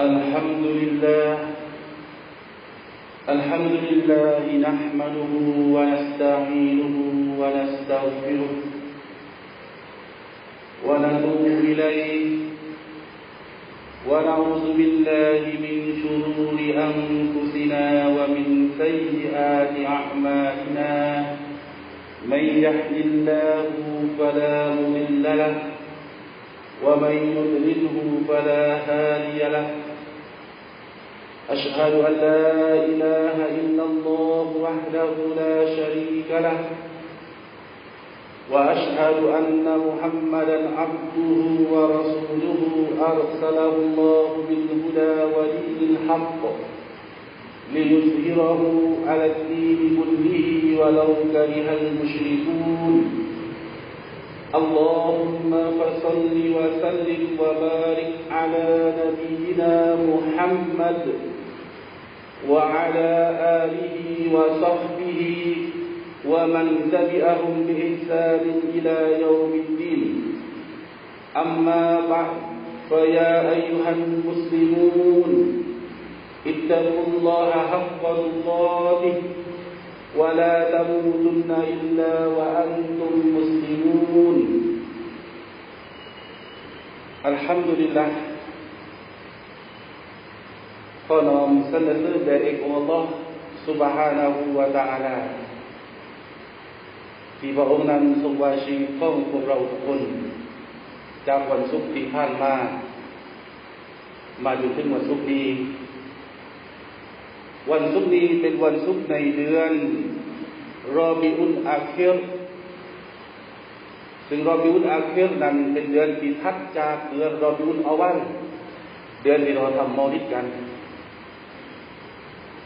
الحمد لله الحمد لله نحمده ونستعينه ونستغفره ونتوب إليه. ونعوذ بالله من شرور أنفسنا ومن سيئات أعمالنا. من يهد الله فلا مضل له ومن يضلله فلا هادي له. أشهد أن لا إله إلا الله وحده لا شريك له وأشهد أن محمدا عبده ورسوله أرسله الله بالهدى ودين الحق ليظهره على الدين كله ولو كره المشركون. اللهم فصل وسلم وبارك على نبينا محمد وعلى آله وصحبه ومن تبعهم بإحسان إلى يوم الدين. أما بعد فيا أيها المسلمون اتقوا الله حق تقاته ولا تموتن إلا وأنتم مسلمون. الحمد لله. penolong selalu dari Allah Subhanahu wa Ta'ala ที่พระองค์นั้นทรงวาชีพ้องพวกเราทุกคน จากวันศุกร์ที่ผ่านมา มาจนถึงวันศุกร์นี้ วันศุกร์นี้เป็นวันศุกร์ในเดือนรอบิอุนอาเครซึ่งรอบิอุนอาเครนั้นเป็นเดือนที่ทัดจากเดือนรอบิอุลอวันเดือนที่เราทำมอลิดกัน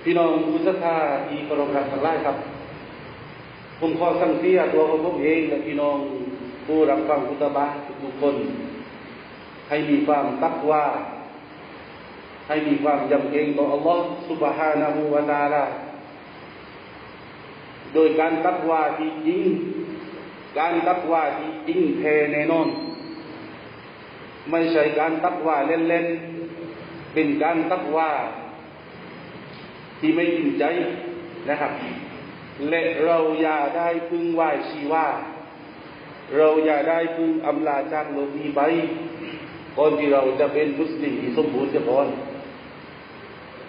พี่น้องผู้ศรัทธาอีกรมรักทั้งหลายครับ ผมขอสั่งเสียตัวของผมเองและพี่น้องผู้รับฟังพุทธบาทุกคน ให้มีความตักว่า ให้มีความยำเกรงต่ออัลลอฮ์สุบฮานะฮูวาตาลาโดยการตักว่าที่จริง การตักว่าที่จริงแท้แน่นอน ไม่ใช่การตักว่าเล่นๆ เป็นการตักว่า ที่ไม่จริงใจนะครับและเราอย่าได้พึ่งไหวชีว่า เราอย่าได้พึ่งอำลาจากโลกนี้ไปก่อนที่เราจะเป็นมุสลิมที่สมบูรณ์เสียก่อน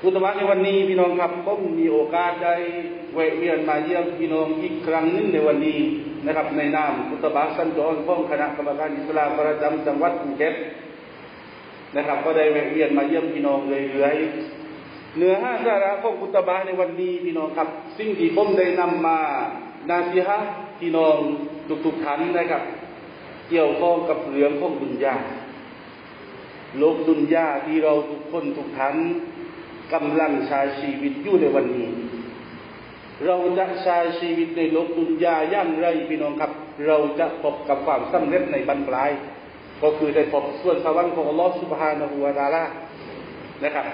พุทธวัตในวันนี้พี่น้องครับผมมีโอกาสได้แวะเวียนมาเยี่ยมพี่น้องอีกครั้งหนึงในวันนี้นะครับ ในนามพุทธบาสันจรของคณะกรรมการอิสลามประจำจังหวัดภูเก็ตนะครับ ก็ได้แวะเวียนมาเยี่ยมพี่น้องเรื่อยๆ เนื้อห้าสาระของพุทธบาในวันนี้พี่น้องครับ สิ่งที่ผมได้นำมานาซีฮะพี่น้องทุกๆท่านนะครับ เกี่ยวข้องกับเรื่องของดุนยาโลกดุนยาที่เราทุกคนทุกท่านกำลังใช้ชีวิตอยู่ในวันนี้ เราจะใช้ชีวิตในโลกดุนยาอย่างไรพี่น้องครับ เราจะพบกับความสำเร็จในบรรปลาย ก็คือได้พบส่วนสวรรค์ของอัลลอฮฺสุบฮานะฮูวาตาลานะครับ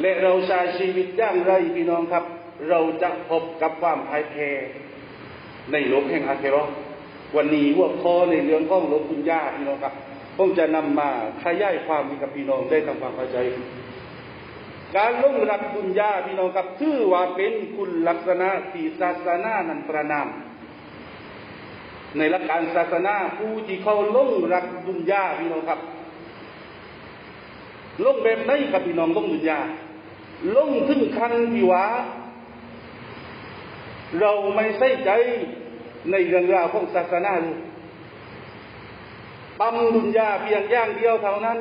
และเราใช้ชีวิตอย่างไรพี่น้องครับ เราจะพบกับความพ่ายแพ้ในโลกแห่งอาเคโรวันนี้หัวข้อในเรื่องของโลกดุนยาพี่น้องครับผมจะนำมาขยายความให้กับพี่น้องได้ทำความเข้าใจ การลงรักดุนยาพี่น้องครับถือว่าเป็นคุณลักษณะที่ศาสนานั้นประนามในหลักการศาสนาผู้ที่เขาลงรักดุนยาพี่น้องครับ ลงแบบไหนครับพี่น้องลงดุนยาลงถึงขั้นที่ว่าเราไม่ใส่ใจในเรื่องราวของศาสนาเลยปั๊มดุนยาเพียงอย่างเดียวเท่านั้น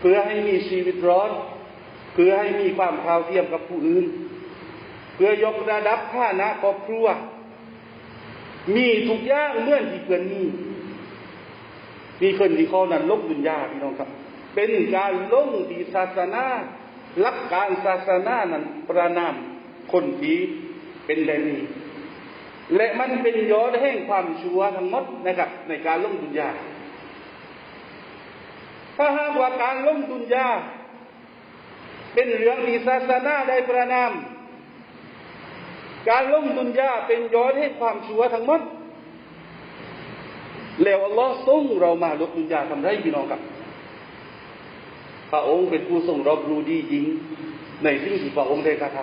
เพื่อให้มีชีวิตร้อนเพื่อให้มีความเท่าเทียมกับผู้อื่น เพื่อยกระดับฐานะครอบครัว มีทุกอย่างเมื่อนที่เพื่อนมีมีคนที่เขานั้นลบดุนยาพี่น้องครับ เป็นการลงที่ศาสนาหลักการศาสนานั้นประนามคนที่เป็นแบบนี้และมันเป็นยอดแห่งความชั่วทั้งหมดนะครับ ในการลงดุนยาถ้าหากว่าการลงดุนยาเป็นเรื่องที่ศาสนาได้ประนาม การลงดุนยาเป็นยอดให้ความชั่วทั้งหมดแล้วอัลลอฮ์ส่งเรามาลบดุนยาทำไรพี่น้องครับ พระองค์เป็นผู้ทรงรับรู้ดียิ่งในสิ่งที่พระองค์ได้กระท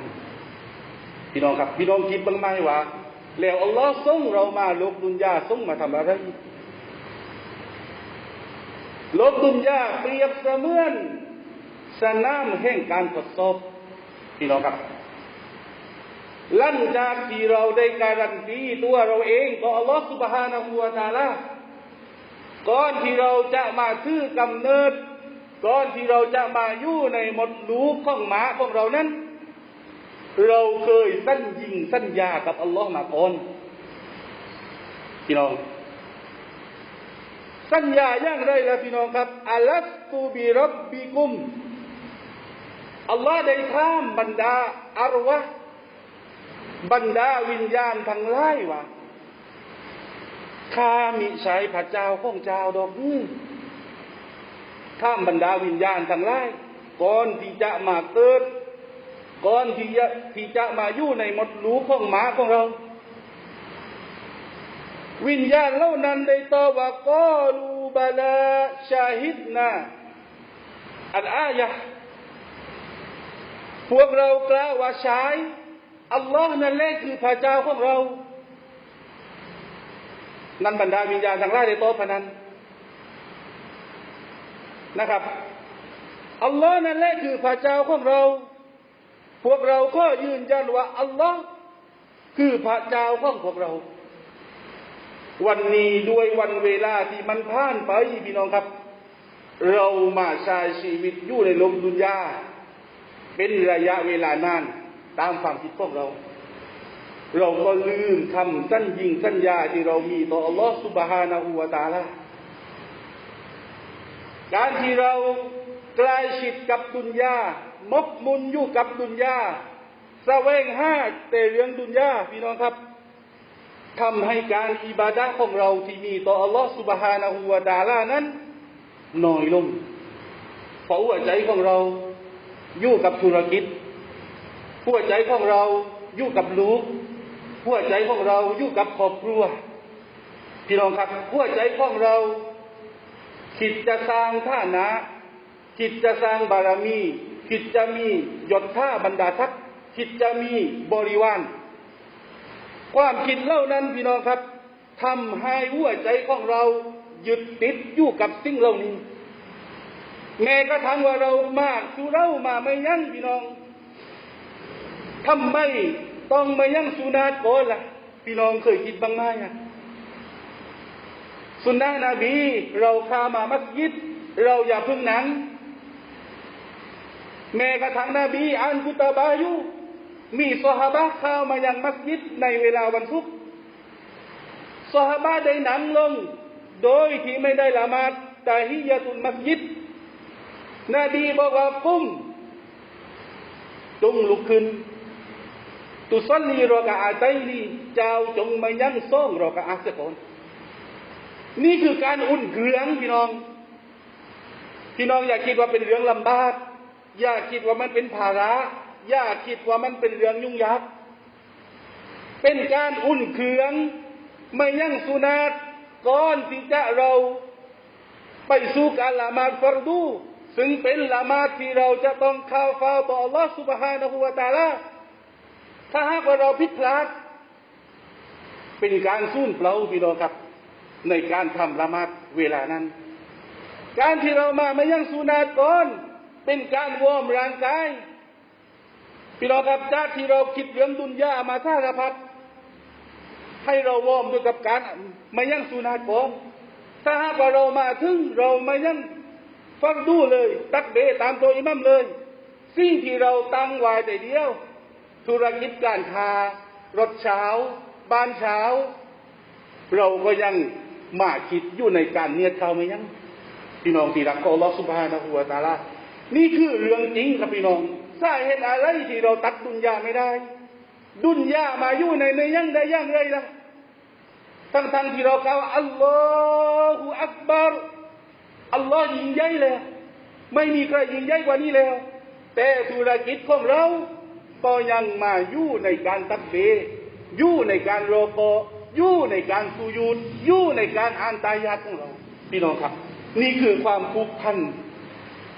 ำพี่น้องครับ พี่น้องคิดบ้างไหมว่า แล้วอัลลอฮ์ทรงเรามาลบดุนยาทรงมาทำอะไรลบดุนยาเปรียบเสมือนสนามแห่งการทดสอบพี่น้องครับหลังจากที่เราได้การันตีตัวเราเองต่ออัลลอฮ์สุบฮานะฮูวาตาลาก่อนที่เราจะมาถือกำเนิด ก่อนที่เราจะมาอยู่ในมดลูกของหมาของเรานั้น เราเคยสัญญิงสัญญากับอัลลอฮ์มาก่อนพี่น้อง สัญญาอย่างไรล่ะพี่น้องครับอัลัสตูบิรับบิกุมอัลลอฮ์ได้ท้ามบรรดาอารวะบรรดาวิญญาณทั้งหลายว่าข้ามิใช้พระเจ้าของเจ้าดอกนี้ ข้ามบรรดาวิญญาณทั้งหลายก่อนที่จะมาเกิดก่อนที่จะที่จะมาอยู่ในมดลูของหมาของเรา วิญญาณเหล่านั้นได้ตอบว่ากอลูบาลาชาฮิดนาอันอายะพวกเรากล่าวว่าใช้อัลลอฮ์นั่นแหละคือพระเจ้าของเรา นั่นบรรดาวิญญาณทั้งหลายในโต๊ะพนัน นะครับอัลลอฮ์นั่นแหละคือพระเจ้าของเรา พวกเราก็ยืนยันว่าอัลลอฮ์คือพระเจ้าของพวกเรา วันนี้ด้วยวันเวลาที่มันผ่านไปพี่น้องครับ เรามาใช้ชีวิตอยู่ในลมดุนยาเป็นระยะเวลานานตามความคิดของเรา เราก็ลืมคำสัญญิงสัญญาที่เรามีต่ออัลลอฮฺสุบฮานาหูวาตาละ การที่เราใกล้ชิดกับดุนยามกมุนอยู่กับดุนยาแสวงหาแต่เรื่องดุนยาพี่น้องครับทำให้การอิบาดะของเราที่มีต่ออัลลอฮฺสุบฮานาหูวาตาลานั้นน้อยลงเพราะหัวใจของเราอยู่กับธุรกิจ หัวใจของเราอยู่กับลูก หัวใจของเราอยู่กับครอบครัว พี่น้องครับ หัวใจของเรา คิดจะสร้างท่านะคิดจะสร้างบารมีคิดจะมียศท่าบรรดาทักคิดจะมีบริวารความคิดเล่านั้นพี่น้องครับทำให้หัวใจของเรายึดติดอยู่กับสิ่งเหล่านี้ แม้กระทั่งว่าเรามากสู่เรามาไม่ยั้งพี่น้องทำไมต้องไมายั่งสุนาตก่อนล่ะ พี่น้องเคยคิดบ้างไหมอะ สุนนะนบี เราพามามัสยิด เราอย่าพึ่งหนัง แม้กระทั่งนบีอันกุตาบายุ มีสหบะเข้ามายังมัสยิดในเวลาวันพุธสหบะได้หนังลง โดยที่ไม่ได้ละมาดตาฮิยะตุนมัสยิด นบีบอกว่ากุ้มจงลุกขึ้นตุสันลีรอกะอาใจนีเจ้าจงมายังซ่องรอกะอาเสก่อน นี่คือการอุ่นเครื่องพี่น้อง พี่น้องอย่าคิดว่าเป็นเรื่องลำบาก อย่าคิดว่ามันเป็นภาระ อย่าคิดว่ามันเป็นเรื่องยุ่งยาก เป็นการอุ่นเครื่อง ไม่ยั่งสุนัตก่อนที่จะเราไปสู่การละมาดฟรดูซึ่งเป็นละมาดที่เราจะต้องข้าวฟ้าต่อ Allah Subhanahu wa าละถ้าหากว่าเราพิดพลาด เป็นการสูญเปล่าพี่น้องครับ ในการทำละมาดเวลานั้น การที่เรามาไม่ยังสุนาตก่อนเป็นการวอร์มร่างกายพี่น้องครับจากที่เราคิดเรื่องดุนยามาท่ารพัดให้เราวอร์มด้วยกับการไม่ยังสุนาตก่อนถ้าหากว่าเรามาถึงเราไม่ยังฟังดูเลย ตักเบตามตัวอิมัมเลย สิ่งที่เราตั้งไว้แต่เดียว ธุรกิจการค้ารถเช้า บ้านเช้า เราก็ยัง มาคิดอยู่ในการเนียดเขาไหมยังพี่น้องที่รักของลอสุภานะหัวตาลานี่คือเรื่องจริงครับพี่น้องสาเหตุอะไรที่เราตัดดุนยาไม่ได้ ดุนยามาอยู่ในในยังได้ยังไรล่ะทั้งทั้งที่เรากล่าวอัลลอฮฺอักบารอัลลอฮ์ยิ่งใหญ่เลยไม่มีใครยิ่งใหญ่กว่านี้แล้ว แต่ธุรกิจของเราก็ยังมาอยู่ในการตักเบอยู่ในการรโกอ ยู่ในการสุยูดยู่ในการอ่านตายาของเราพี่น้องครับ นี่คือความผูกพัน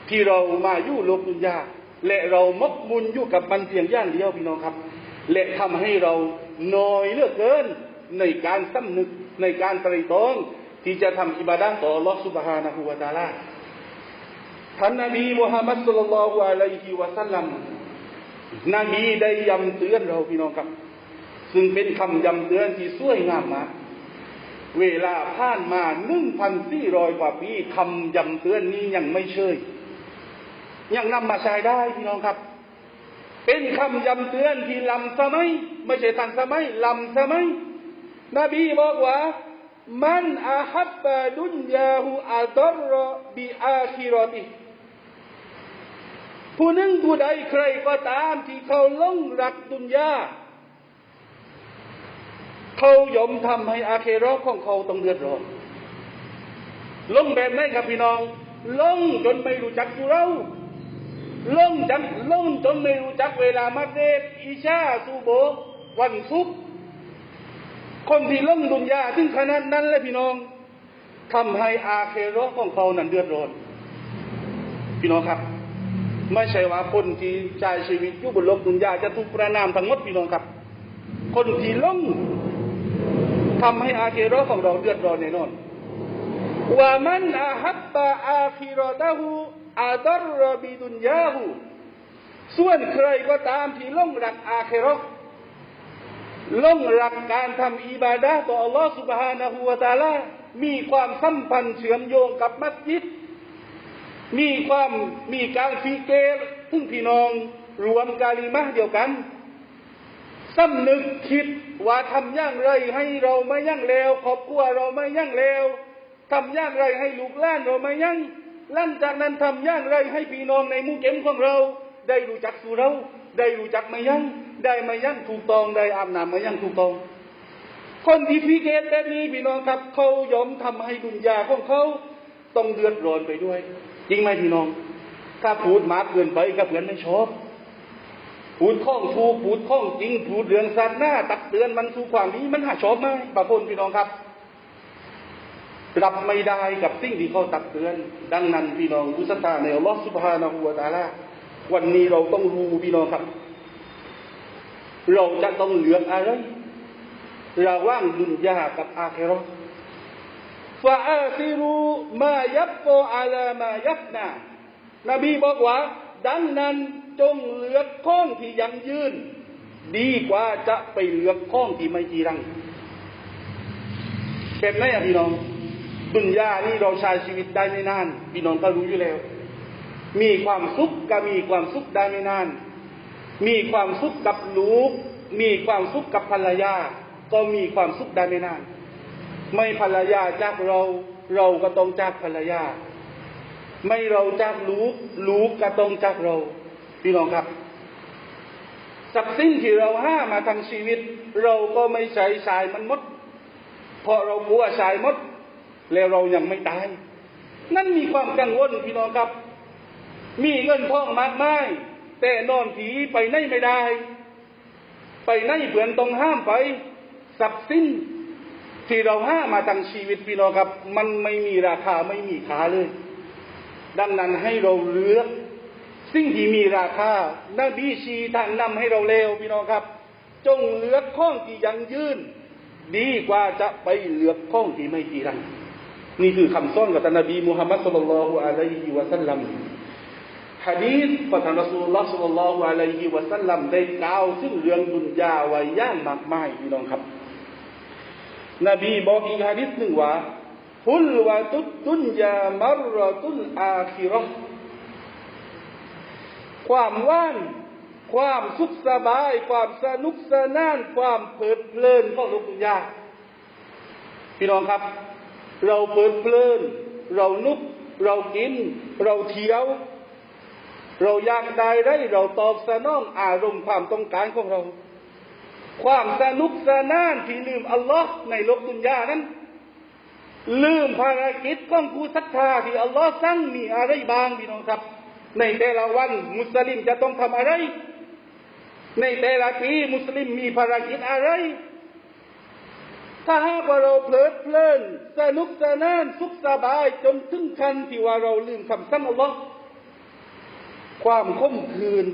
ที่เรามาอยู่โลกดุนยาและเรามกมุนอยู่กับมันเพียงย่างเดียวพี่น้องครับ และทำให้เราน้อยเลือกเกินในการสำนึกในการตรีตองที่จะทำอิบาดะต่อลอสุบฮานะฮูวาตาลาท่านนบีมุฮัมมัดสุลลัลฮุอะลัยฮิวะสัลลัมนบีได้ย้ำเตือนเราพี่น้องครับ ซึ่งเป็นคำยำเตือนที่สวยงามมากเวลาผ่านมาหนึ่งพันสี่ร้อยกว่าปีคำยำเตือนนี้ยังไม่เชยยังนำมาใช้ได้พี่น้องครับ เป็นคำยำเตือนที่ลำสมัยไม่ใช่ทันสมัยลำสมัยนบีบอกว่ามันอาฮับบะดุนยาหูอัดรบิอาคิรติผู้หนึ่งผู้ใดใครก็ตามที่เขาลงรักดุนยา เขายอมทำให้อาเครอของเขาต้องเดือดร้อนลงแบบไหนครับพี่น้องลงจนไม่รู้จักอยู่เราลงจังลงจนไม่รู้จักเวลามาเดบอิชาซูโบวันซุกคนที่ลงดุนยาถึงขนาดนั้นเลยพี่น้องทำให้อาเคโรของเขานั้นเดือดร้อนพี่น้องครับ ไม่ใช่ว่าคนที่ใช้ชีวิตอยู่บนโลกดุนยาจะถูกประนามทั้งหมดพี่น้องครับ คนที่ลง ทำให้อาเคีรอของเราเดือดร้อนแน่นอนว่ามันอาฮับตาอาคีรอดะฮูอาดรรบิดุนยาหูส่วนใครก็ตามที่ล่งหลักอาเคีรอล่งหลักการทำอิบาดาต่ออัลลอฮฺสุบฮานะฮูวาตาลามีความสัมพันธ์เฉื่อมโยงกับมัสยิด มีความมีการฟีเกลซึ่งพี่น้องรวมกาลิมะเดียวกัน สำนึกคิดว่าทำย่างไรให้เราไม่ยั่งเลวครอบครัวเราไม่ยั่งเลวทำย่างไรให้ลูกหลานเราไม่ยั่งหลังจากนั้นทำย่างไรให้พี่น้องในมุกเก็มของเรา ได้รู้จักสู่เรา ได้รู้จักไมายังได้ไมายังถูกต้องได้อาบน้ำมายังถูกต้อง คนที่พิเกตแบบนี้พี่น้องครับเขายอมทำให้ดุนยาของเขาต้องเดือดร้อนไปด้วย จริงไหมพี่น้อง ถ้าพูดมากเกินไปกับเพื่อนไม่ชอบ พูดข้องถูพูดข้องจริงพูดเรื่องสัตว์หน้า ตักเตือนมันสู่ความดีมันหาชอบไหมบางคนพี่น้องครับรับไม่ได้กับสิ่งที่เขาตักเตือน ดังนั้นพี่น้องผู้ศรัทธาในอัลลอฮฺสุบฮานะฮูวตาลาวันนี้เราต้องรู้พี่น้องครับ เราจะต้องเลือกอะไรระหว่างดุนยากับอาเครอฟาอาซิรูมายับโกอาลามายับนานบีบอกว่า ดังนั้น จงเลือกข้องที่ยังยืน ดีกว่าจะไปเลือกข้องที่ไม่จีรัง เป็นไงอะพี่น้องดุนยานี่เราใช้ชีวิตได้ไม่นาน พี่น้องก็รู้อยู่แล้ว มีความสุขก็มีความสุขได้ไม่นาน มีความสุขกับลูก มีความสุขกับภรรยา ก็มีความสุขได้ไม่นาน ไม่ภรรยาจากเรา เราก็ต้องจากภรรยา ไม่เราจากลูก ลูกก็ต้องจากเรา พี่น้องครับสับสิ้นที่เราห้ามาทำชีวิต เราก็ไม่ใช้ชายมันมด เพราะเรากลัวชายมด แล้วเรายังไม่ตาย นั่นมีความกังวลพี่น้องครับ มีเงินทองมากมายแต่นอนผีไปไหนไม่ได้ ไปไหนเผื่อนต้องห้ามไปสับสิ้นที่เราห้ามาตั้งชีวิตพี่น้องครับ มันไม่มีราคาไม่มีค่าเลย ดังนั้นให้เราเลือก สิ่งที่มีราคานบีชีทางนำให้เราเลวพี่น้องครับ จงเลือกข้องที่ยังยืนดีกว่าจะไปเลือกข้องที่ไม่จีรังนี่คือคำสอนกับท่านนบีมุฮัมมัดสุลลัลฮุอะลัยฮิวะสัลลัมฮะดีษของท่านรอสูลลลอฮ์สุลลัลฮุอะลัยฮิวะสัลลัมได้กล่าวถึงเรื่องดุนยาไว้ย่างมากมายพี่น้องครับ นบีบอกอีกฮะดีษหนึ่งว่าฮุลวะตุดดุนยามรรตุลอาคิรอ ความว่าง ความสุขสบาย ความสนุกสนาน ความเพลิดเพลินของโลกดุนยาพี่น้องครับ เราเปิดเพลิน เรานุก เรากิน เราเที่ยว เราอยากได้ได้เราตอบสนองอารมณ์ความต้องการของเรา ความสนุกสนานที่ลืมอัลลอฮ์ในโลกดุนยานั้น ลืมภารกิจของผู้ศรัทธาที่อัลลอฮ์สั่งมีอะไรบ้างพี่น้องครับ ในแต่ละวันมุสลิมจะต้องทำอะไร ในแต่ละปีมุสลิมมีภารกิจอะไร ถ้าหากว่าเราเพลิดเพลิน สนุกสนานสุขสบายจนถึงขั้นที่ว่าเราลืมคำสั่งอัลลอฮ์ความคมคืน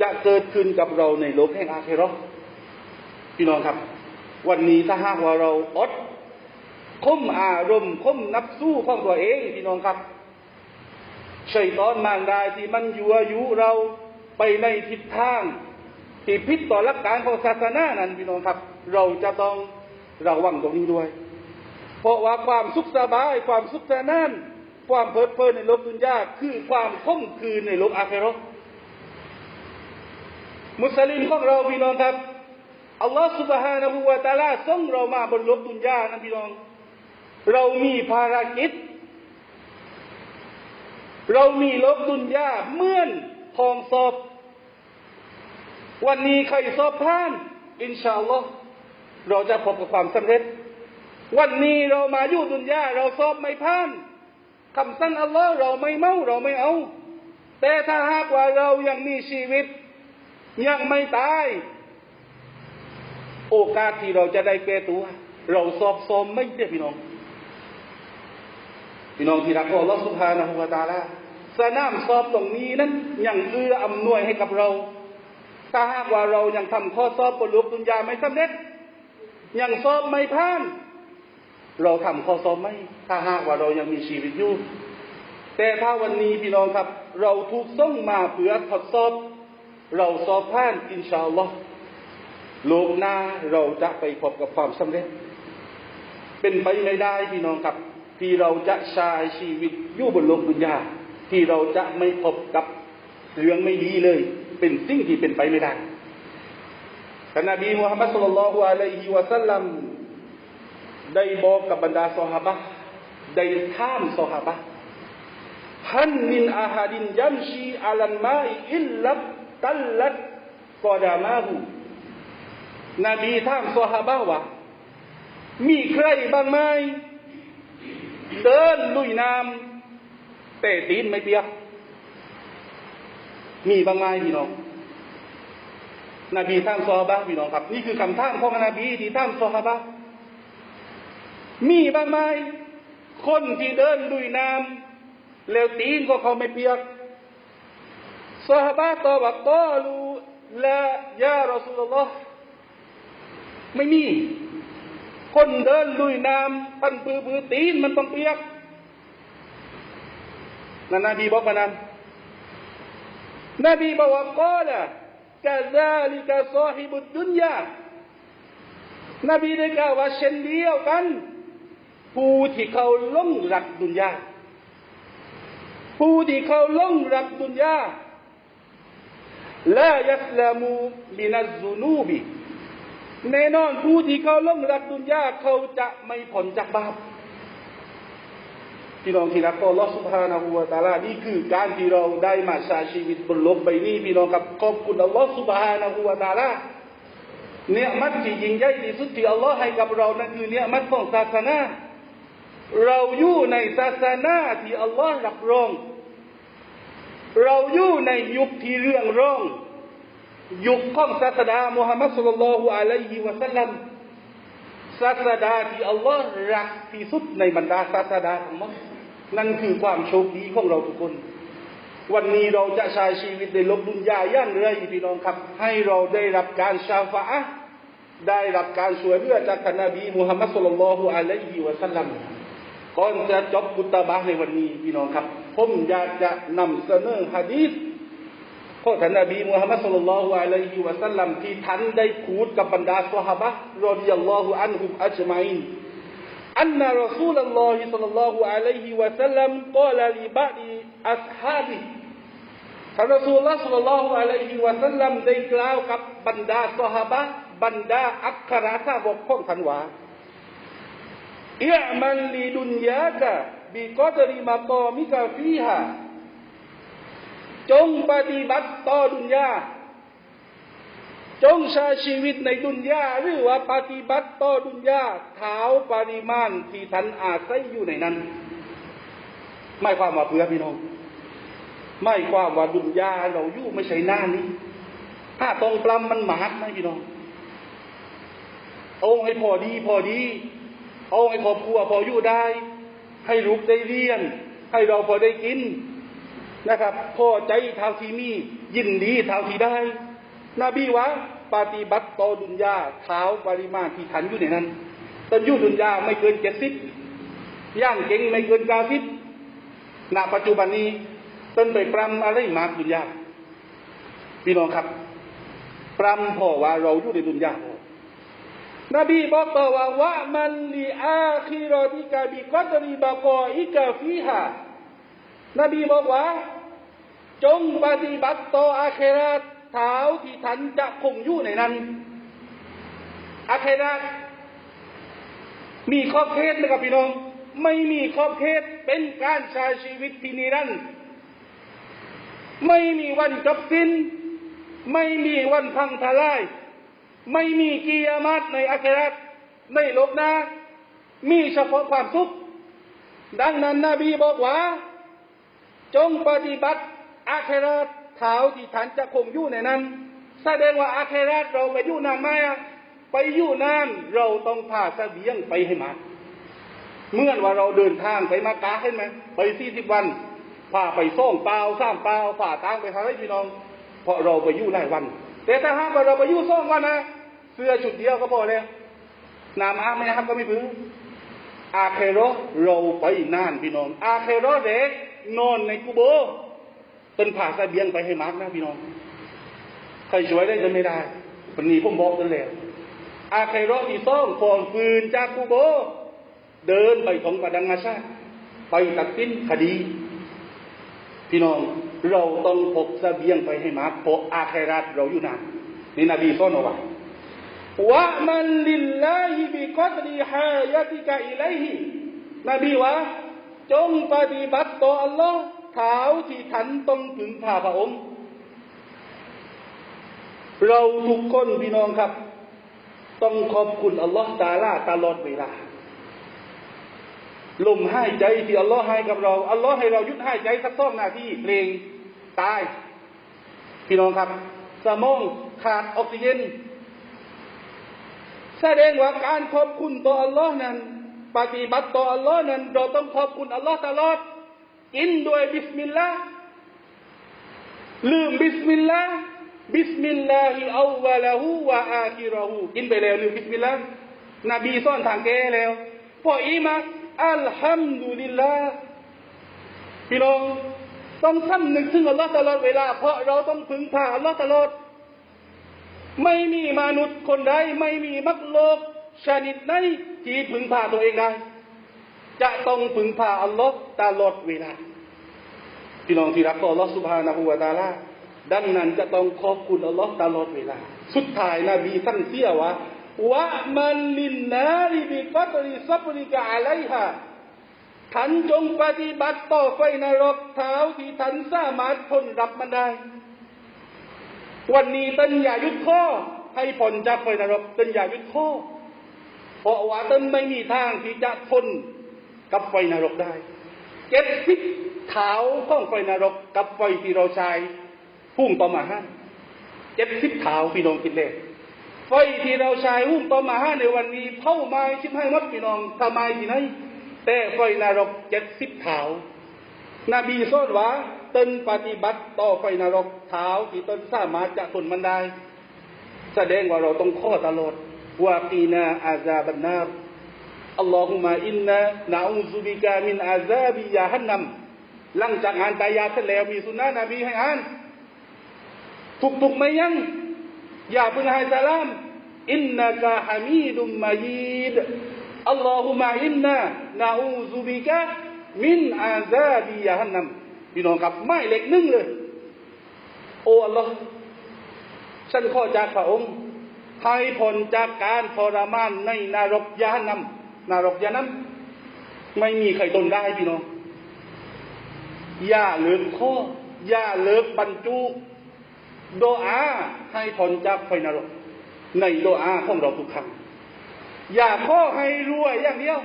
จะเกิดขึ้นกับเราในโลกแห่งอาเคโรพี่น้องครับ วันนี้ถ้าหากว่าเราอดคมอารมณ์คมนับสู้ของตัวเองพี่น้องครับ ชัยตอนมาได้ที่มันยั่วยุเราไปในทิศทาง ที่พิษต่อหลักการของศาสนานั้นพี่น้องครับ เราจะต้องระวังตรงนี้ด้วย เพราะว่าความสุขสบาย ความสุขสนานความเพลิดเพลินในโลกดุนยาคือความข่มคืนในโลกอาเครามุสลิมของเราพี่น้องครับอัลลอฮฺสุบฮานะบูวาตาลาส่งเรามาบนโลกดุนยานั้พี่น้อง เรามีภารกิจ เรามีโลกดุนยาเหมือนทองสอบ วันนี้ใครสอบผ่าน อินชาอัลลอฮ์เราจะพบกับความสำเร็จ วันนี้เรามาอยู่ดุนยาเราสอบไม่ผ่านคำสั่งอัลลอฮ์เราไม่เมาเราไม่เอา แต่ถ้าหากว่าเรายังมีชีวิต ยังไม่ตาย โอกาสที่เราจะได้แก้ตัว เราสอบสมไม่ได้พี่น้อง พี่น้องที่รักของอัลลอฮ์สุภานะฮุวาตาลาสนามสอบตรงนี้นั้นยังเอื้ออำนวยให้กับเรา ถ้าหากว่าเรายังทำข้อสอบบนโลกดุนยาไม่สำเร็จ ยังสอบไม่ผ่าน เราทำข้อสอบไม่ ถ้าหากว่าเรายังมีชีวิตอยู่ แต่ถ้าวันนี้พี่น้องครับ เราถูกส่งมาเพื่อทดสอบ เราสอบผ่านอินชาอัลลอฮ์โลกหน้าเราจะไปพบกับความสำเร็จ เป็นไปไม่ได้พี่น้องครับ ที่เราจะใช้ชีวิตอยู่บนโลกดุนยาที่เราจะไม่พบกับเรื่องไม่ดีเลย เป็นสิ่งที่เป็นไปไม่ได้ท่านนบีมุฮัมมัดสุลลัลฮุอะลัยฮิวะสัลลัมได้บอกกับบรรดาซอฮาบะได้ท่ามซอฮาบะฮันมินอาฮาดินยัมชีอัลันมาอิลลับตัลลัดกอดามาหูนบีท่ามซอฮาบะว่ามีใครบ้างไหม เดินลุยน้ำแต่ตีนไม่เปียกมีบ้างไหมพี่น้อง นบีท่ามซอฮาบะพี่น้องครับ นี่คือคำท่ามของนบีที่ท่ามซอฮาบะมีบ้างไหมคนที่เดินลุยน้ำแล้วตีนก็เขาไม่เปียกซอฮาบะตอบว่ากอลูละยารอสูลลอฮ์ไม่มี คนเดินลุยน้ำปันปือปือตีนมันต้องเปียกนั่นนบีบอกมานั้นนบีบอกว่ากอละกาซาลิกาซอฮิบุดุนยานบีได้กล่าวว่าเช่นเดียวกัน ผู้ที่เขาลงรักดุนยาผู้ที่เขาลงรักดุนยาลายัสลามูมินัซซูนูบิ แน่นอนผู้ที่เขาลงรักดุนยาเขาจะไม่ผลจากบาปพี่น้องที่รักก็ลอสุภานะฮูวาตาลานี่คือการที่เราได้มาใช้ชีวิตบนโลกใบนี้พี่น้องครับขอบคุณอัลลอฮฺสุบฮานะฮูวาตาลาเนี่ยมัดที่ยิ่งใหญ่ที่สุดที่อัลลอฮ์ให้กับเรานั่นคือเนี่ยมัดของศาสนาเราอยู่ในศาสนาที่อัลลอฮ์รับรอง เราอยู่ในยุคที่เรื่องร้อง ยุคของศาสดามุฮัมมัดสุลลัลฮุอะลัยฮิวะสัลลัมศาสดาที่อัลลอฮ์รักที่สุดในบรรดาศาสดาทั้งหมดนั่นคือความโชคดีของเราทุกคน วันนี้เราจะใช้ชีวิตในโลกดุนยาย่านไรพี่น้องครับ ให้เราได้รับการชาฟะได้รับการช่วยเหลือจากนบีมุฮัมมัดสุลลัลฮุอะลัยฮิวะสัลลัมก่อนจะจบกุตบะในวันนี้พี่น้องครับ ผมอยากจะนำเสนอฮะดีษ ของท่านนบีมูฮัมมัดสุลลัลฮุอะลัยฮิวะสัลลัมที่ท่านได้พูดกับบรรดาสัฮาบะรอดิยัลลอฮุอันฮุมอัจมัยน์อันนารสูลลอฮิสัลลัลลอฮุอะลัยฮิวะสัลลัมกล่าวลีบะดีอัสฮาบิท่านรสูลลอฮ์สัลลัลลอฮุอะลัยฮิวะสัลลัมได้กล่าวกับบรรดาสัฮาบะบรรดาอัคราสาวกของท่านว่าอิยามันลีดุนยากะบิกอดริมาตอมิกาฟีฮา จงปฏิบัติต่อดุนยาจงใช้ชีวิตในดุนยาหรือว่าปฏิบัติต่อดุนยาเท้าปริมาณที่ท่านอาศัยอยู่ในนั้นไม่ความว่าเพื่อพี่น้องไม่ความว่าดุนยาเราอยู่ไม่ใช่หน้านี้ถ้าตรงปลำมันหมาดไหมพี่น้องเอาให้พอดีพอดีเอาให้ครอบครัวพออยู่ได้ ให้ลูกได้เรียน ให้เราพอได้กิน นะครับ พอใจเท่าที่มี ยินดีเท่าที่ได้ นบีว่าปฏิบัติต่อดุนยาเท้าปริมาณที่ทันอยู่ในนั้นตอนอยู่ดุนยาไม่เกินเจ็ดสิบย่างเก่งไม่เกินเก้าสิบณปัจจุบันนี้ต้นไปปรำอะไรมากดุนยาพี่น้องครับปรำพอว่าเราอยู่ในดุนยานบีบอกต่อว่าวะมันลีอาคิรอติกาบิกอตรีบากออิกาฟิฮานบีบอกว่า จงปฏิบัติต่ออาเคราตเท้าที่ทันจะคงอยู่ในนั้น อาเคราตมีขอบเขตนะครับพี่น้อง ไม่มีขอบเขตเป็นการใช้ชีวิตที่นิรันดร์ไม่มีวันจบสิ้น ไม่มีวันพังทลาย ไม่มีกิยามัตในอาเคราตในโลกหน้า มีเฉพาะความสุข ดังนั้นนบีบอกว่า จงปฏิบัติ อาเคราตเท้าที่ฐานจะคงอยู่ในนั้น แสดงว่าอาเคราตเราไปอยู่นานไหมไปอยู่นานเราต้องพาเสบียงไปให้มากเมื่อว่าเราเดินทางไปมากาเห็นไหมไปสี่สิบวันพาไปส่งเปล่าสร้ามเปล่าฝ่าตางไปหาให้พี่น้อง เพราะเราไปอยู่หลายวัน แต่ถ้าหากว่าเราไปอยู่ส่งวันนะเสื้อชุดเดียวก็พอแล้วน้ำอาไม่นะครับก็ไม่พื้นอาเคโรเราไปนานพี่น้อง อาเคโรเด็กนอนในกูโบ เป็นผ่าเสบียงไปให้มาร์กนะพี่น้องใครช่วยได้จะไม่ได้วันนี้ผมบอกกันแล้วอาเคโรอที่ต้องฟองฟืนจากกูโบ เดินไปของประดังอาชาไปตัดสินคดี พี่น้องเราต้องพกเสบียงไปให้มาร์กเพราะอาคราตเราอยู่นานนี่นบีซ่อนเอาไว้วะมันลิลลาฮิบิกัตริฮายติกะอิไลฮินบีว่าจงปฏิบัติต่ออัลลอฮ์ เท้าที่ทันต้องถึงพาพระองค์ เราทุกคนพี่น้องครับ ต้องขอบคุณอัลลอฮ์ตาลาตลอดเวลาลมหายใจที่อัลลอฮ์ให้กับเราอัลลอฮ์ให้เรายุดหายใจสักสองนาทีเพลงตาย พี่น้องครับ สมองขาดออกซิเจนแสดงว่าการขอบคุณต่ออัลลอฮ์นั้น ปฏิบัติต่ออัลลอฮ์นั้น เราต้องขอบคุณอัลลอฮ์ตลอด กินด้วยบิสมิลลาห์ลืมบิสมิลลาห์บิสมิลลาฮิอัลวะลาหูวะอาคิรอหูกินไปแล้วลืมบิสมิลลาห์นบีสอนทางแก้แล้วพออีมาอัลฮัมดุลิลลาห์พี่น้องต้องซ้ำนึกถึงอัลลอฮ์ตลอดเวลา เพราะเราต้องพึงพาอัลลอฮ์ตลอด ไม่มีมนุษย์คนใดไม่มีมักโลกชนิดไหนที่พึงพาตัวเองได้ จะต้องพึงพาอัลลอฮ์ตลอดเวลาพี่น้องที่รักต่ออัลลอฮ์สุบฮานะฮูวะตาลาดังนั้นจะต้องขอบคุณอัลลอฮ์ตลอดเวลา สุดท้ายนบีสั่งเสียว่าวะมันลินนาริบิกัตริซับริกะอะไลฮะท่านจงปฏิบัติต่อไฟนรกเท้าที่ท่านสามารถทนรับมันได้ วันนี้ตันอย่ายุดข้อให้ผลจากไฟนรกตันอย่ายุดข้อ เพราะว่าตันไม่มีทางที่จะทน กับไฟนรกได้เจ็ดสิบเท้าของไฟนรกกับไฟที่เราใช้พุ่งต่อมาห้าเจ็ดสิบเท้าพี่น้องคิดเลยไฟที่เราใช้พุ่งต่อมาห้าในวันนี้เผาไม้ชิบให้มัดพี่น้องทำไมที่ไหนแต่ไฟนรกเจ็ดสิบเท้านบีสอนว่าตนปฏิบัติต่อไฟนรกเท้าที่ตนสามารถจะทนมันได้ แสดงว่าเราต้องข้อตลอดว่ากีนาอาซาบันนา อัลลอฮุมะอินนะนาอูซุบิกามินอาซาบิยาฮันนัมหลังจากอ่านตายาเสร็จแล้วมีสุนนะนบีให้อ่านทุกๆไม่ยัง อย่าเพิ่งให้สลามอินนักะฮามีดุมมายีดอัลลอฮุมะอินนะนาอูซุบิกามินอาซาบิยาฮันนัมพี่น้องครับไม่เล็กนึงเลย โอ้อัลลอฮ์ฉันขอจากพระองค์ให้พ้นจากการทรมานในนรกยานำ นรกยานั้น ไม่มีใครทนได้พี่น้องอย่าเลิกข้ออย่าเลิกบรรจุโดอาให้พ้นจากไฟนรก ในโดอาของเราทุกครั้งอย่าข้อให้รวยอย่างเดียว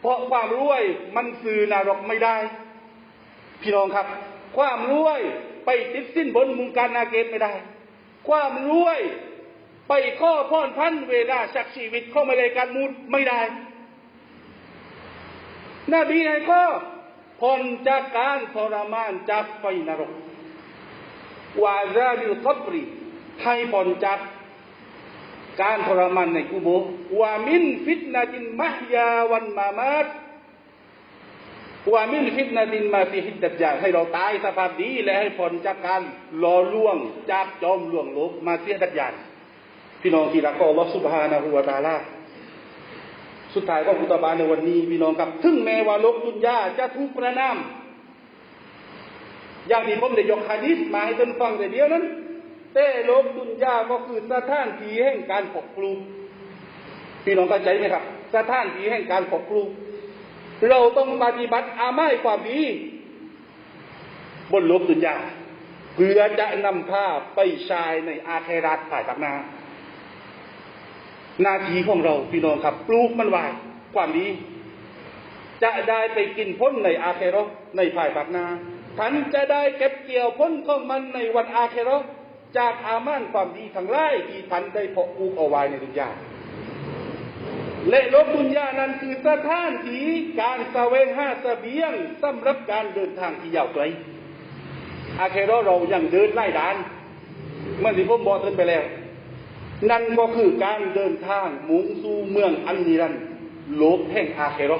เพราะความรวยมันซื้อนรกไม่ได้ พี่น้องครับ ความรวยไปติดสิ้นบนมุงการนาเกตไม่ได้ ความรวยไปข้อพ่อนพันเวลาชักชีวิตเข้ามาในการมุดไม่ได้ นบีให้ข้อพ้นจากการทรมานจากไฟนรกวาซาบิลกับรีให้พ้นจากการทรมานในกุโบวามินฟิตนาตินมะยาวันมามาตวามินฟิตนาตินมาฟิฮิดดัจจาให้เราตายสภาพดีและให้พ้นจากการล่อล่วงจากจอมล่วงลกมาเสียดัจจานพี่น้องที่รักก็อัลลอฮฺสุบฮานะฮูวะตาลา สุดท้ายก็คุตบาในวันนี้พี่น้องครับ ถึงแม้ว่าโลกดุนยาจะถูกประนามอย่างที่ผมได้ยกฮะดิษมาให้ท่านฟังแต่เดียวนั้น แต่โลกดุนยาก็คือสถานที่แห่งการปกคลุมพี่น้องเข้าใจไหมครับ สถานที่แห่งการปกคลุมเราต้องปฏิบัติอาไม่ความดีบนโลกดุนยาเพื่อจะนำพาไปชายในอาเคราตฝ่ายตักนา น้าที่ของเราพี่น้องครับ ปลูกมันไว้ความดี จะได้ไปกินพ้นในอาเคโรในภายภาคหน้าท่านจะได้เก็บเกี่ยวพ้นของมันในวันอาเคโรจากอามานความดีทั้งหลายที่ท่านได้เพาะปลูกเอาไว้ในดุนยาและโลกดุนยานั้นคือสถานที่การแสวงหาเสบียงสำหรับการเดินทางที่ยาวไกลอาเคโรเรายังเดินไล่ดานเมื่อที่ผมบอกท่านไปแล้ว นั่นก็คือการเดินทางมุ่งสู่เมืองอันนิรันดร์โลกแห่งอาเคโร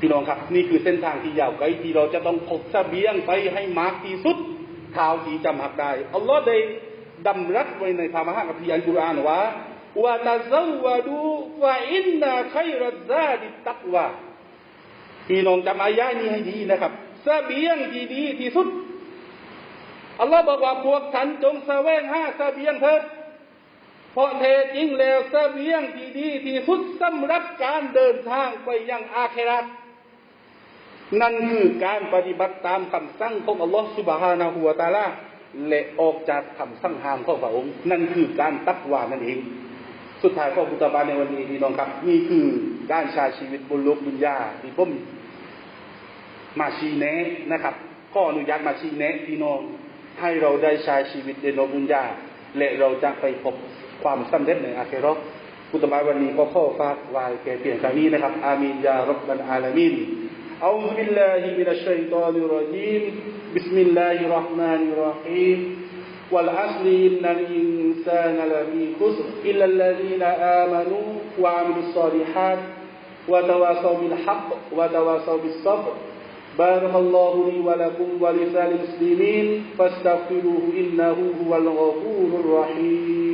พี่น้องครับ นี่คือเส้นทางที่ยาวไกลที่เราจะต้องพกเสบียงไปให้มากที่สุดเท่าที่จะมากได้อัลลอฮ์ได้ดำรัสไว้ในพระมหาคัมภีร์อัลกุรอานว่าว่าตาซาวดูว่าอินนาไครซาดิตักวาพี่น้องจำอายะนี้ให้ดีนะครับเสบียงที่ดีที่สุดอัลลอฮ์บอกว่าพวกท่านจงแสวงหาเสบียงเถิด ราะแท้จริงแล้วเสบียงที่ดีที่สุดสำหรับการเดินทางไปยังอาเคราตนั่นคือการปฏิบัติตามคำสั่งของอัลลอฮฺสุบฮานาหัวตาลาและออกจากคำสั่งห้ามของพระองค์ นั่นคือการตักวานั่นเอง สุดท้ายข้อคุตบาในวันนี้พี่น้องครับ นี่คือการใช้ชีวิตบนโลกดุนยาที่ผมมาชี้แนะนะครับก็อนุญาตมาชี้แนะพี่น้องให้เราได้ใช้ชีวิตในโลกดุนยาและเราจะไปพบ ความสำเร็จในอาเคโรคุตบาวันนี้ก็ข้อฝากไว้แก่เพียงเท่านี้นะครับ อามีนยารับบันอาลามิน أعوذ بالله من الشيطان الرجيم بسم الله الرحمن الرحيم والعصر إن الإنسان لفي خسر إلا الذين آمنوا وعملوا الصالحات وتواصوا بالحق وتواصوا بالصبر بارك الله لي ولكم ولسائر المسلمين فاستغفروه إنه هو الغفور الرحيم